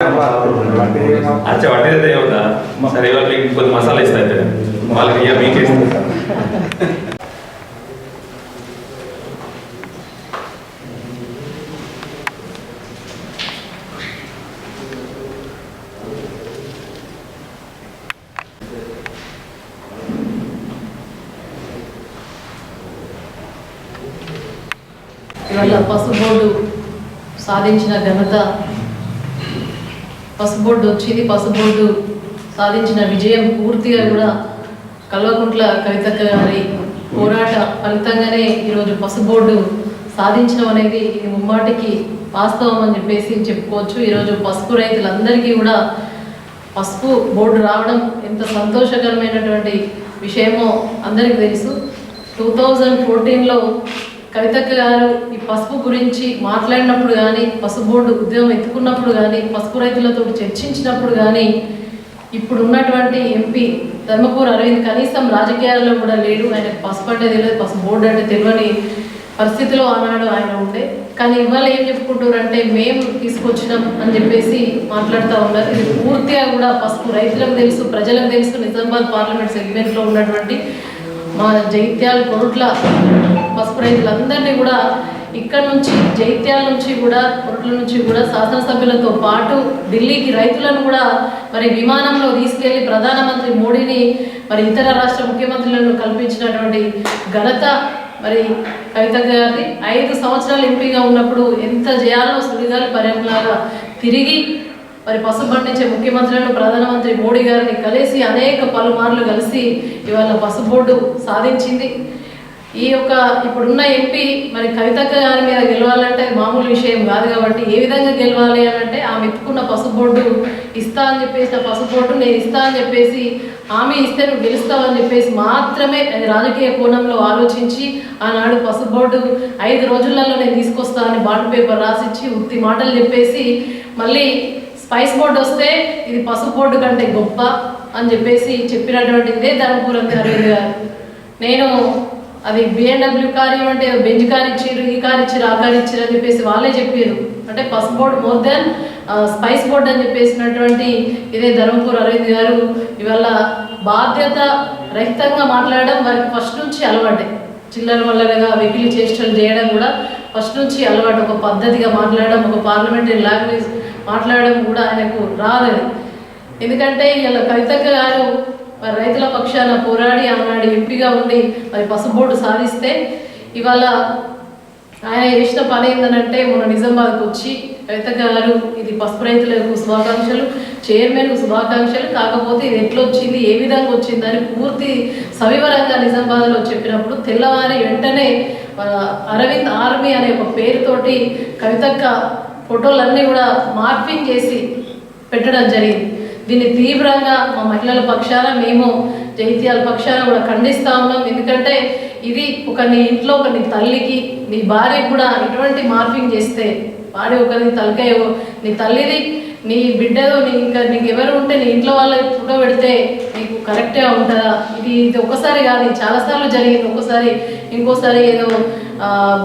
అచ్చా వడ్డీ అయితే ఏముందా సరే ఇవాళ మీకు కొద్ది మసాలా ఇస్తా అయితే వాళ్ళకి ఇయ్య మీకే ఇస్తా. ఇవాళ పసుపు బోర్డు సాధించిన ఘనత పసుపు బోర్డు వచ్చింది పసుపు బోర్డు సాధించిన విజయం పూర్తిగా కూడా కల్వకుంట్ల కవితక్క గారి పోరాట ఫలితంగానే ఈరోజు పసుపు బోర్డు సాధించడం అనేది ఇది ముమ్మాటికి వాస్తవం అని చెప్పేసి చెప్పుకోవచ్చు. ఈరోజు పసుపు రైతులందరికీ కూడా పసుపు బోర్డు రావడం ఎంత సంతోషకరమైనటువంటి విషయమో అందరికీ తెలుసు. టూ థౌజండ్ ఫోర్టీన్లో కవిత గారు ఈ పసుపు గురించి మాట్లాడినప్పుడు కానీ పసుపు బోర్డు ఉద్యమం ఎత్తుకున్నప్పుడు కానీ పసుపు రైతులతో చర్చించినప్పుడు కానీ ఇప్పుడు ఉన్నటువంటి ఎంపీ ధర్మపూర్ అరవింద్ కనీసం రాజకీయాల్లో కూడా లేడు. ఆయన పసుపు అంటే తెలియదు పసుపు బోర్డు అంటే తెలియని పరిస్థితిలో ఆనాడు ఆయన ఉండే. కానీ ఇవాళ ఏం చెప్పుకుంటారు అంటే మేము తీసుకొచ్చినాం అని చెప్పేసి మాట్లాడుతూ ఉన్నారు. ఇది పూర్తిగా కూడా పసుపు రైతులకు తెలుసు ప్రజలకు తెలుసు. నిజామాబాద్ పార్లమెంట్ సెగ్మెంట్లో ఉన్నటువంటి మా జైత్యాల కొరుట్ల పసుపు రైతులందరినీ కూడా ఇక్కడ నుంచి జైత్యాల నుంచి కూడా కొరుట్ల నుంచి కూడా శాసనసభ్యులతో పాటు ఢిల్లీకి రైతులను కూడా మరి విమానంలో తీసుకెళ్ళి ప్రధానమంత్రి మోడీని మరి ఇతర రాష్ట్ర ముఖ్యమంత్రులను కల్పించినటువంటి ఘనత మరి కవిత గారి ఐదు సంవత్సరాలు ఎంపీగా ఉన్నప్పుడు ఎంత చేయాలో సుడిగాలి పర్యంలాగా తిరిగి మరి పసుపు పండించే ముఖ్యమంత్రులను ప్రధానమంత్రి మోడీ గారిని కలిసి అనేక పలుమార్లు కలిసి ఇవాళ పసుబోర్డు సాధించింది. ఈ యొక్క ఇప్పుడున్న ఎంపీ మరి కవితక్క గారి మీద గెలవాలంటే మామూలు విషయం కాదు కాబట్టి ఏ విధంగా గెలవాలి అని అంటే ఆమె ఎత్తుకున్న పసుపు బోర్డు ఇస్తా అని చెప్పేసి ఆ పసుపు బోర్డు నేను ఇస్తా అని చెప్పేసి ఆమె ఇస్తే నువ్వు గెలుస్తావని చెప్పేసి మాత్రమే అది రాజకీయ కోణంలో ఆలోచించి ఆనాడు పసుపు బోర్డు ఐదు రోజులలో నేను తీసుకొస్తా అని బాండ్ పేపర్ రాసిచ్చి ఉత్తి మాటలు చెప్పేసి మళ్ళీ స్పైస్ బోర్డు వస్తే ఇది పసుపు బోర్డు కంటే గొప్ప అని చెప్పేసి చెప్పినటువంటి ఇదే ధర్మపురం అరవింద్ గారు. నేను అది బిఎండబ్ల్యూ కార్ ఇవ్వంటే బెంజ్ కార్ ఇచ్చిర్రు ఈ కార్ ఇచ్చిర్రు ఆ కార్ ఇచ్చిర్రు అని చెప్పేసి వాళ్ళే చెప్పారు అంటే పసుపు board more than spice board అని చెప్పేసినటువంటి ఇదే ధర్మపూర్ అరవింద్ గారు ఇవాళ బాధ్యత రహితంగా మాట్లాడడం వారికి ఫస్ట్ నుంచి అలవాటే. చిల్లర వల్లగా వెకిలి చేష్టలు చేయడం కూడా ఫస్ట్ నుంచి అలవాటు ఒక పద్ధతిగా మాట్లాడడం ఒక పార్లమెంటరీ లాంగ్వేజ్ మాట్లాడడం కూడా ఆయనకు రాలేదు. ఎందుకంటే ఇలా కవితక్క గారు మరి రైతుల పక్షాన పోరాడి ఆనాడు ఎంపీగా ఉండి మరి పసుపు సాధిస్తే ఇవాళ ఆయన చేసిన పని ఏంటంటే మన నిజామాబాద్కి వచ్చి కవితక్క గారు ఇది పసుపు రైతులకు శుభాకాంక్షలు. చైర్మన్కు శుభాకాంక్షలు. కాకపోతే ఇది ఎట్లా వచ్చింది ఏ విధంగా వచ్చిందని పూర్తి సవివరంగా నిజామాబాద్లో చెప్పినప్పుడు తెల్లవారి వెంటనే అరవింద్ ఆర్మీ అనే ఒక పేరుతోటి కవితక్క ఫోటోలన్నీ కూడా మార్పింగ్ చేసి పెట్టడం జరిగింది. దీన్ని తీవ్రంగా మా మహిళల పక్షాన మేము జైత్యాల పక్షాన కూడా ఖండిస్తా ఉన్నాం. ఎందుకంటే ఇది ఒక నీ ఇంట్లో ఒక నీ తల్లికి నీ భార్యకి కూడా ఇటువంటి మార్పింగ్ చేస్తే వాడి ఒకరిని తలకాయ నీ తల్లిది నీ బిడ్డదో నీ ఇంకా నీకు ఎవరు ఉంటే నీ ఇంట్లో వాళ్ళకి ఫోటో పెడితే నీకు కరెక్ట్గా ఉంటుందా? ఇది ఇది ఒకసారి కాదు ఇది చాలాసార్లు జరిగింది. ఒకసారి ఇంకోసారి ఏదో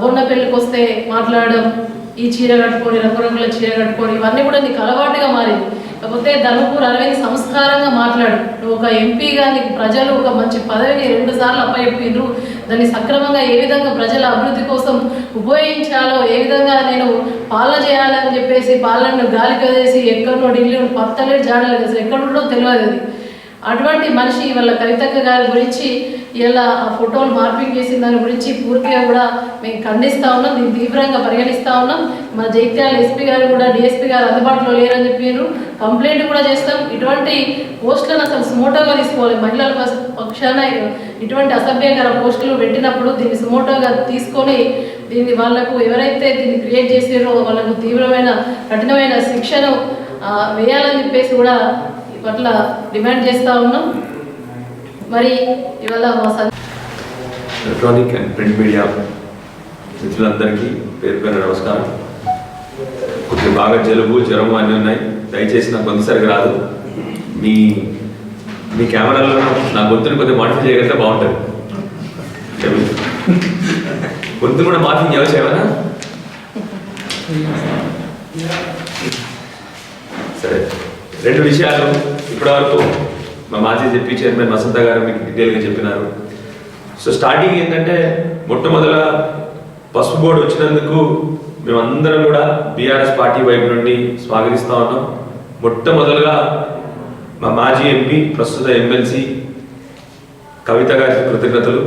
బొన్న పెళ్ళికి వస్తే మాట్లాడడం ఈ చీర కట్టుకొని రంగురంగుల చీర కట్టుకొని ఇవన్నీ కూడా నీకు అలవాటుగా మారింది. కాకపోతే ధర్మపూర్ అరవింద్ సంస్కారంగా మాట్లాడు. నువ్వు ఒక ఎంపీగా నీకు ప్రజలు ఒక మంచి పదవిని రెండు సార్లు అప్పచెప్పిండ్రు. దాన్ని సక్రమంగా ఏ విధంగా ప్రజల అభివృద్ధి కోసం ఉపయోగించాలో ఏ విధంగా నేను పాలన చేయాలని చెప్పేసి పాలనను గాలి కదేసి ఎక్కడో ఢిల్లీ పత్తలేడు జాడలేదు అసలు ఎక్కడుండో తెలియదు అది. అటువంటి మనిషి వాళ్ళ కవితక్క గారి గురించి ఇలా ఆ ఫోటోలు మార్పింగ్ చేసిన దాని గురించి పూర్తిగా కూడా మేము ఖండిస్తా ఉన్నాం దీన్ని తీవ్రంగా పరిగణిస్తా ఉన్నాం. మా జైత్యాల ఎస్పీ గారు కూడా డిఎస్పీ గారు అందుబాటులో లేరని చెప్పారు కంప్లైంట్ కూడా చేస్తాం. ఇటువంటి పోస్టులను అసలు సుమోటోగా తీసుకోవాలి. మహిళల పక్షాన ఇటువంటి అసభ్యకర పోస్టులు పెట్టినప్పుడు దీన్ని సుమోటోగా తీసుకొని దీన్ని వాళ్ళకు ఎవరైతే దీన్ని క్రియేట్ చేసారో వాళ్ళకు తీవ్రమైన కఠినమైన శిక్షను వేయాలని చెప్పేసి కూడా పట్ల డిమాండ్ చేస్తూ ఉన్నాం. మరి ఇవాళ మా ఎలక్ట్రానిక్ అండ్ ప్రింట్ మీడియా మిత్రులందరికీ పేరు పేరు నమస్కారం. కొంచెం బాగా జలుబు జ్వరం అన్నీ ఉన్నాయి. దయచేసి నాకు కొంత రాదు. మీ మీ కెమెరాలో నా గొంతుని కొద్దిగా మాడిఫై చేయగలిగితే బాగుంటుంది. గొంతు కూడా మార్పింగ్ చేయవచ్చు చేయమన్నా సరే. రెండు విషయాలు ఇప్పటివరకు మా మాజీ చెప్పి చైర్మన్ వసంత గారు మీకు డీటెయిల్గా చెప్పినారు. సో స్టార్టింగ్ ఏంటంటే మొట్టమొదట పసుపు బోర్డు వచ్చినందుకు మేమందరం కూడా బీఆర్ఎస్ పార్టీ వైపు నుండి స్వాగతిస్తా ఉన్నాం. మొట్టమొదలుగా మా మాజీ ఎంపీ ప్రస్తుత ఎమ్మెల్సీ కవిత గారికి కృతజ్ఞతలు.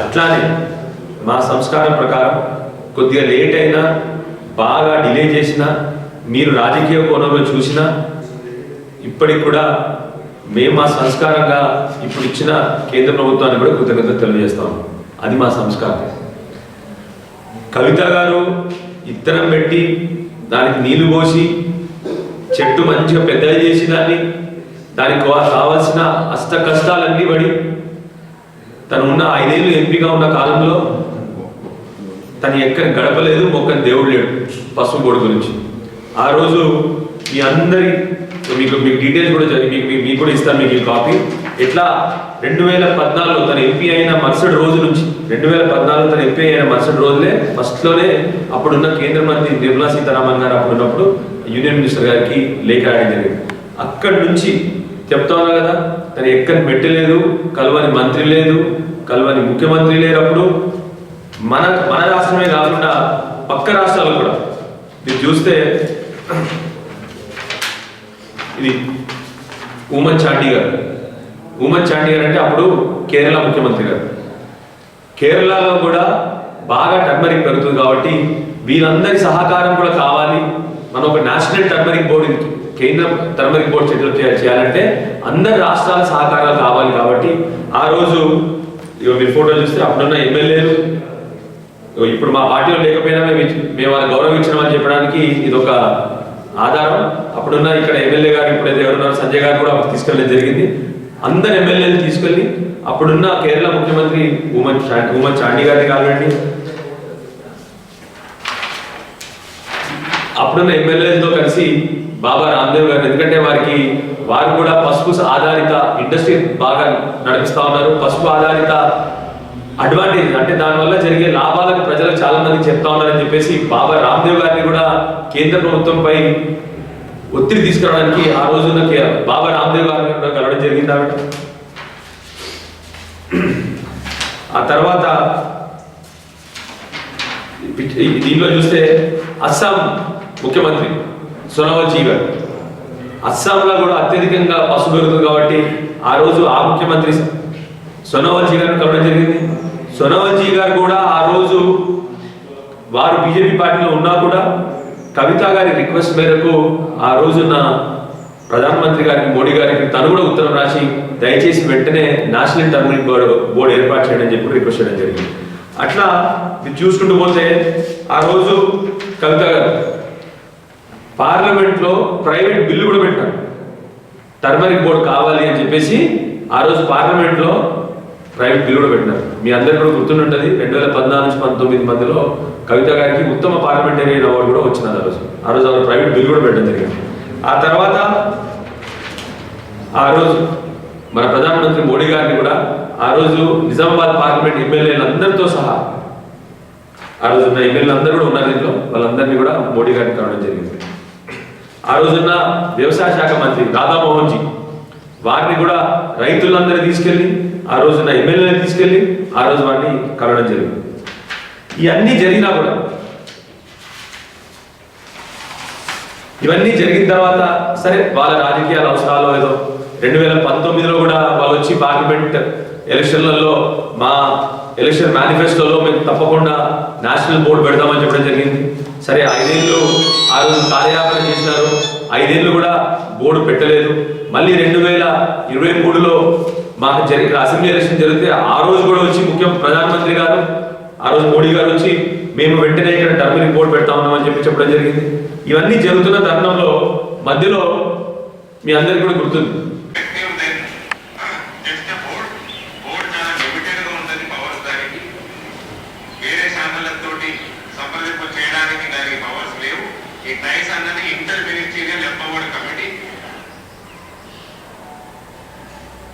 అట్లానే మా సంస్కారం ప్రకారం కొద్దిగా లేట్ అయినా బాగా డిలే చేసినా మీరు రాజకీయ కోణంలో చూసినా ఇప్పటికి కూడా మేము మా సంస్కారంగా ఇప్పుడు ఇచ్చిన కేంద్ర ప్రభుత్వాన్ని కూడా కృతజ్ఞత తెలియజేస్తాం. అది మా సంస్కారం. కవిత గారు ఇత్తనం పెట్టి దానికి నీళ్ళు పోసి చెట్టు మంచిగా పెద్దగా చేసి దాన్ని దానికి కావాల్సిన అష్ట కష్టాలన్నీ పడి తను ఉన్న ఐదేళ్ళు ఎంపీగా ఉన్న కాలంలో తను ఎక్కడ గడపలేదు మొక్కని దేవుడు లేడు పసుపు గురించి. ఆ రోజు మీ అందరి మీకు మీకు డీటెయిల్స్ కూడా మీకు మీకు- కూడా ఇస్తాను మీకు ఈ కాపీ ఎట్లా? రెండు వేల పద్నాలుగు తన ఎంపీ అయిన మరుసటి రోజు నుంచి రెండు వేల పద్నాలుగు తన ఎంపీ అయిన మరుసటి రోజులే ఫస్ట్లోనే అప్పుడున్న కేంద్ర మంత్రి నిర్మలా సీతారామన్ గారు అప్పుడు ఉన్నప్పుడు యూనియన్ మినిస్టర్ గారికి లేఖ రాయడం జరిగింది. అక్కడి నుంచి చెప్తా ఉన్నా కదా తను ఎక్కడ పెట్టలేదు కలవని మంత్రి లేదు కలవని ముఖ్యమంత్రి లేరు అప్పుడు మన మన రాష్ట్రమే కాకుండా పక్క రాష్ట్రాలు కూడా మీరు చూస్తే ఇది ఉమన్ చాండీ గారు. ఉమన్ చాండీ గారు అంటే అప్పుడు కేరళ ముఖ్యమంత్రి గారు. కేరళలో కూడా బాగా టర్మరిక్ పెరుగుతుంది కాబట్టి వీళ్ళందరి సహకారం కూడా కావాలి. మనం ఒక నేషనల్ టర్మరిక్ బోర్డు కేంద్ర టర్మరిక్ బోర్డు చేతులు చేయాలంటే అందరి రాష్ట్రాల సహకారాలు కావాలి కాబట్టి ఆ రోజు మీరు ఫోటో చూస్తే అప్పుడున్న ఎమ్మెల్యేలు ఇప్పుడు మా పార్టీలో లేకపోయినా మేము ఇచ్చి- మేము వాళ్ళని గౌరవించినామని చెప్పడానికి ఇది ఒక ఆధారం అప్పుడున్న ఇక్కడ ఎమ్మెల్యే గారు ఇప్పుడైతే ఎవరున్నారు సంజయ్ గారు కూడా తీసుకెళ్ళడం జరిగింది. అందరు ఎమ్మెల్యేలు తీసుకెళ్ళి అప్పుడున్న కేరళ ముఖ్యమంత్రి ఉమన్ ఉమన్ చాండీ గారిని కానివ్వండి అప్పుడున్న ఎమ్మెల్యేలతో కలిసి బాబా రామ్దేవ్ గారు ఎందుకంటే వారికి వారు కూడా పసుపు ఆధారిత ఇండస్ట్రీ బాగా నడిపిస్తా ఉన్నారు. పసుపు ఆధారిత అడ్వాంటేజ్ అంటే దానివల్ల జరిగే లాభాలకు ప్రజలకు చాలా మంది చెప్తా ఉన్నారని చెప్పేసి బాబా రామ్దేవ్ గారిని కూడా కేంద్ర ప్రభుత్వంపై ఒత్తిడి తీసుకురావడానికి ఆ రోజున బాబా రామ్దేవ్ గారిని కూడా కలవడం జరిగింది ఆవిడ. ఆ తర్వాత ఈ- దీనిలో చూస్తే అస్సాం ముఖ్యమంత్రి సోనోవాల్ జీ గారు. అస్సాంలో కూడా అత్యధికంగా పసుపు పెరుగుతుంది కాబట్టి ఆ రోజు ఆ ముఖ్యమంత్రి సోనోవాల్ జీవన్ గారిని కలవడం జరిగింది. సొనవజీ గారు కూడా ఆ రోజు వారు బీజేపీ పార్టీలో ఉన్నా కూడా కవిత గారి రిక్వెస్ట్ మేరకు ఆ రోజున ప్రధానమంత్రి గారికి మోడీ గారికి తను కూడా ఉత్తరం రాసి దయచేసి వెంటనే నేషనల్ టర్మరిక్ బోర్డు బోర్డు ఏర్పాటు చేయడం చెప్పి రిక్వెస్ట్ చేయడం జరిగింది. అట్లా మీరు చూసుకుంటూ పోతే ఆ రోజు కవిత గారు పార్లమెంట్లో ప్రైవేట్ బిల్లు కూడా పెట్టారు. టర్మరిక్ బోర్డు కావాలి అని చెప్పేసి ఆ రోజు పార్లమెంట్లో ప్రైవేట్ బిల్లు కూడా పెట్టినారు. మీ అందరికీ కూడా గుర్తుంటుంది రెండు వేల పద్నాలుగు నుంచి పంతొమ్మిది మధ్యలో కవిత గారికి ఉత్తమ పార్లమెంటేరియన్ అవార్డు కూడా వచ్చినది ఆ రోజు. ఆ రోజు ఆవిడ ప్రైవేట్ బిల్ కూడా పెట్టడం జరిగింది. ఆ తర్వాత ఆ రోజు మన ప్రధానమంత్రి మోడీ గారిని కూడా ఆ రోజు నిజామాబాద్ పార్లమెంట్ ఎమ్మెల్యేలందరితో సహా ఆ రోజు ఉన్న ఎమ్మెల్యేలందరూ కూడా ఉన్నారు దీంట్లో. వాళ్ళందరినీ కూడా మోడీ గారిని కలవడం జరిగింది. ఆ రోజున్న వ్యవసాయ శాఖ మంత్రి రాధామోహన్ జీ వారిని కూడా రైతులందరూ తీసుకెళ్ళి ఆ రోజున ఎమ్మెల్యేని తీసుకెళ్ళి ఆ రోజు వాడిని కలవడం జరిగింది. ఇవన్నీ జరిగినా కూడా ఇవన్నీ జరిగిన తర్వాత సరే వాళ్ళ రాజకీయాల అవసరాలు ఏదో రెండు వేల పంతొమ్మిదిలో కూడా వాళ్ళు వచ్చి పార్లమెంట్ ఎలక్షన్లలో మా ఎలక్షన్ మేనిఫెస్టోలో మేము తప్పకుండా నేషనల్ బోర్డు పెడతామని చెప్పడం జరిగింది. సరే ఐదేళ్ళు ఆ రోజు కార్యాపన చేసినారు. ఐదేళ్ళు కూడా బోర్డు పెట్టలేదు. మళ్ళీ రెండు వేల ఇరవై మూడులో మాకు జరిగిన అసెంబ్లీ ఎలక్షన్ జరిగితే ఆ రోజు కూడా వచ్చి ముఖ్యం ప్రధానమంత్రి గారు ఆ రోజు మోడీ గారు వచ్చి మేము వెంటనే ఇక్కడ టర్మ్ రిపోర్ట్ పెడతా ఉన్నామని చెప్పి చెప్పడం జరిగింది. ఇవన్నీ జరుగుతున్న తరుణంలో మధ్యలో మీ అందరికీ కూడా గుర్తుంది.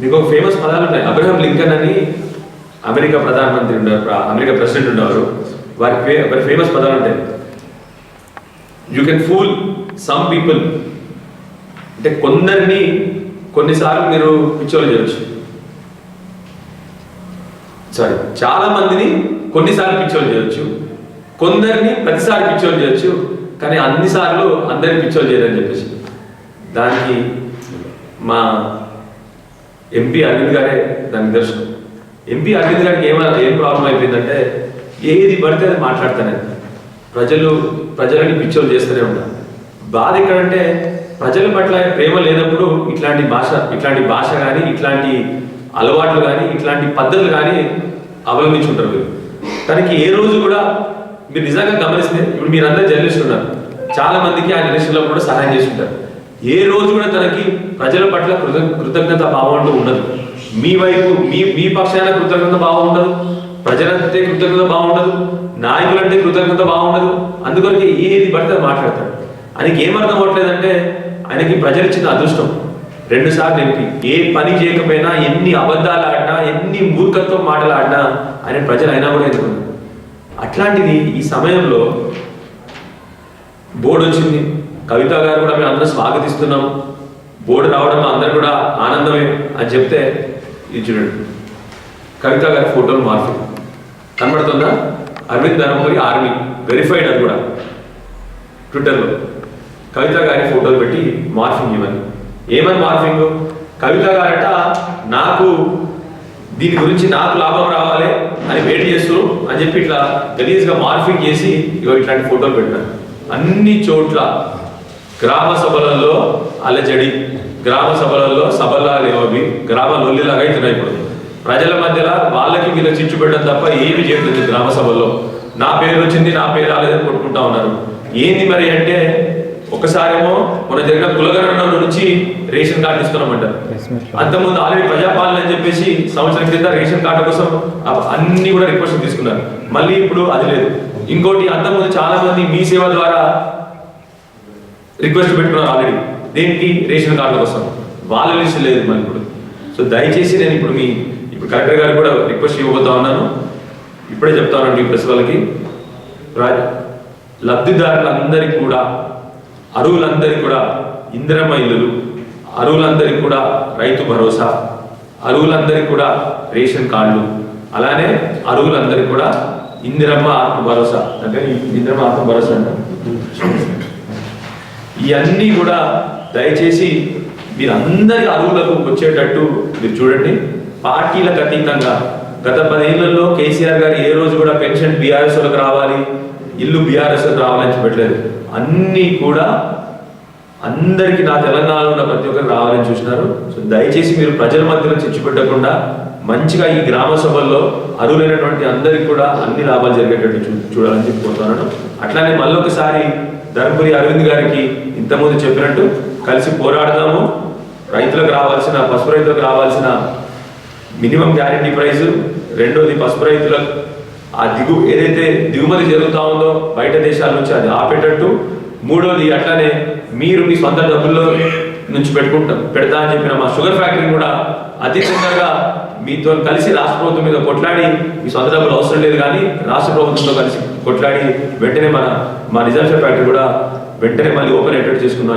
మీకు ఒక ఫేమస్ పదాలు ఉన్నాయి అబ్రహం లింకన్ అని అమెరికా ప్రధానమంత్రి ఉండేవారు అమెరికా ప్రెసిడెంట్ ఉండేవారు. వారి వారి ఫేమస్ పదాలు ఉంటాయి. You can fool some people అంటే కొందరిని కొన్నిసార్లు మీరు పిచ్చోలు చేయొచ్చు. సారీ చాలా మందిని కొన్నిసార్లు పిచ్చోలు చేయొచ్చు. కొందరిని ప్రతిసారి పిచ్చోలు చేయొచ్చు. కానీ అన్నిసార్లు అందరిని పిచ్చోలు చేయరని చెప్పేసి. దానికి మా ఎంపీ అరవింద్ గారే దాని నిదర్శనం. ఎంపీ అరవింద్ గారికి ఏమైనా ఏం ప్రాబ్లం అయిపోయిందంటే ఏది పడితే అది మాట్లాడతానే. ప్రజలు ప్రజలని పిచ్చోలు చేస్తూనే ఉంటారు బాధ ఎక్కడంటే ప్రజల పట్ల ప్రేమ లేనప్పుడు ఇట్లాంటి భాష ఇట్లాంటి భాష కానీ ఇట్లాంటి అలవాట్లు కానీ ఇట్లాంటి పద్ధతులు కానీ అవలంబించుంటారు మీరు తనకి ఏ రోజు కూడా మీరు నిజంగా గమనిస్తే ఇప్పుడు మీరందరూ జర్నలిస్ట్ ఉన్నారు. చాలా మందికి ఆ జనరేషన్లో కూడా సహాయం చేసి ఉంటారు ఏ రోజు కూడా తనకి ప్రజల పట్ల కృత కృతజ్ఞత భావం అంటూ ఉండదు. మీ వైపు మీ మీ పక్షాన కృతజ్ఞత భావం ఉండదు. ప్రజలంటే కృతజ్ఞత భావం ఉండదు. నాయకులంటే కృతజ్ఞత భావం ఉండదు. ఏది పడితే మాట్లాడతాడు. ఆయనకి ఏమర్థం అవ్వట్లేదంటే ఆయనకి ప్రజలిచ్చిన అదృష్టం. రెండు సార్లు ఎంపీ. ఏ పని చేయకపోయినా ఎన్ని అబద్ధాలు ఆడినా ఎన్ని మూర్ఖత్వం మాటలు ఆడినా ఆయన ప్రజలు అయినా కూడా ఎదుర్కొన్నారు అట్లాంటిది ఈ సమయంలో బోర్డు వచ్చింది. కవిత గారు కూడా మేము అందరం స్వాగతిస్తున్నాం. బోర్డు రావడం అందరు కూడా ఆనందమే అని చెప్తే ఇది చూడండి. కవిత గారి ఫోటోలు మార్ఫింగ్ కనబడుతుందా? అరవింద్ ధర్మపురి ఆర్మీ. వెరిఫైడ్ అది కూడా. ట్విట్టర్లో కవిత గారి ఫోటోలు పెట్టి మార్ఫింగ్ ఇవ్వండి. ఏమని మార్ఫింగ్? కవిత గారట నాకు దీని గురించి నాకు లాభం రావాలి అని వెయిట్ చేస్తూ అని చెప్పి ఇట్లా గలీజ్గా మార్ఫింగ్ చేసి ఇగో ఇట్లాంటి ఫోటోలు పెట్టారు అన్ని చోట్ల గ్రామ సభలలో అలజడి గ్రామ సభలలో సభలాగా అవి గ్రామ లొల్లిలాగా అవుతున్నాయి ఇప్పుడు. ప్రజల మధ్యలో వాళ్ళకి వీళ్ళ చిచ్చు పెట్టడం తప్ప ఏమి చేయట్లేదు గ్రామ సభల్లో. నా పేరు వచ్చింది నా పేరు రాలేదని కొట్టుకుంటా ఉన్నారు. ఏంది మరి అంటే ఒకసారేమో మన జరిగిన కులగణన నుంచి రేషన్ కార్డు ఇస్తున్నామంటారు అంతకుముందు ఆల్రెడీ ప్రజాపాలన అని చెప్పేసి సంవత్సరం క్రితం రేషన్ కార్డు కోసం అన్ని కూడా రిక్వెస్ట్ తీసుకున్నారు. మళ్ళీ ఇప్పుడు అది లేదు. ఇంకోటి అంతకుముందు చాలా మంది మీ సేవ ద్వారా రిక్వెస్ట్ పెట్టుకున్నారు ఆల్రెడీ. దేనికి? రేషన్ కార్డుల కోసం. వాళ్ళ లిస్ట్ లేదు మరి ఇప్పుడు. సో దయచేసి నేను ఇప్పుడు మీ ఇప్పుడు కలెక్టర్ గారు కూడా రిక్వెస్ట్ ఇవ్వబోతా ఉన్నాను. ఇప్పుడే చెప్తా ఉన్నాను మీ ప్రెస్ వాళ్ళకి. లబ్ధిదారులందరికీ కూడా అరువులందరికీ కూడా ఇందిరమ్మ ఇల్లులు అరువులందరికీ కూడా రైతు భరోసా అరువులందరికీ కూడా రేషన్ కార్డులు అలానే అరువులందరికీ కూడా ఇందిరమ్మ ఆత్మ భరోసా. అంటే ఇందిరమ్మ ఆత్మ భరోసా అంటారు. ఇవన్నీ కూడా దయచేసి మీరు అందరి అరువులకు వచ్చేటట్టు మీరు చూడండి. పార్టీలకు అతీతంగా గత పదేళ్ళలో కేసీఆర్ గారు ఏ రోజు కూడా పెన్షన్ బీఆర్ఎస్లకు రావాలి ఇల్లు బీఆర్ఎస్లకు రావాలని చెప్పట్లేదు అన్నీ కూడా అందరికీ నా తెలంగాణలో ఉన్న ప్రతి ఒక్కరు రావాలని చూసినారు. సో దయచేసి మీరు ప్రజల మధ్యలో చిచ్చుపెట్టకుండా మంచిగా ఈ గ్రామ సభల్లో అరువులైనటువంటి అందరికి కూడా అన్ని లాభాలు జరిగేటట్టు చూ చూడాలని చెప్పి కోరుతున్నాను. అట్లానే మళ్ళొకసారి ధర్మపురి అరవింద్ గారికి ఇంతకుముందు చెప్పినట్టు కలిసి పోరాడదాము. రైతులకు రావాల్సిన పసుపు రైతులకు రావాల్సిన మినిమం గ్యారెంటీ ప్రైస్ రెండోది పసుపు రైతులకు ఆ దిగు ఏదైతే దిగుమతి జరుగుతూ ఉందో బయట దేశాల నుంచి అది ఆపేటట్టు. మూడోది అట్లానే మీరు మీ సొంత డబ్బుల్లో నుంచి పెట్టుకుంటాం. పెడతా అని చెప్పిన మా షుగర్ ఫ్యాక్టరీ కూడా అతి తొందరగా మీతో కలిసి రాష్ట్ర ప్రభుత్వం మీద కొట్లాడి మీ సొంత డబ్బులు అవసరం లేదు కానీ రాష్ట్ర ప్రభుత్వంతో కలిసి కొట్లాడి వెంటనే మన మా నిజాంశ ఫ్యాక్టరీ కూడా వెంటనే మళ్ళీ ఓపెన్ అయ్యేటట్టు చేసుకున్నాం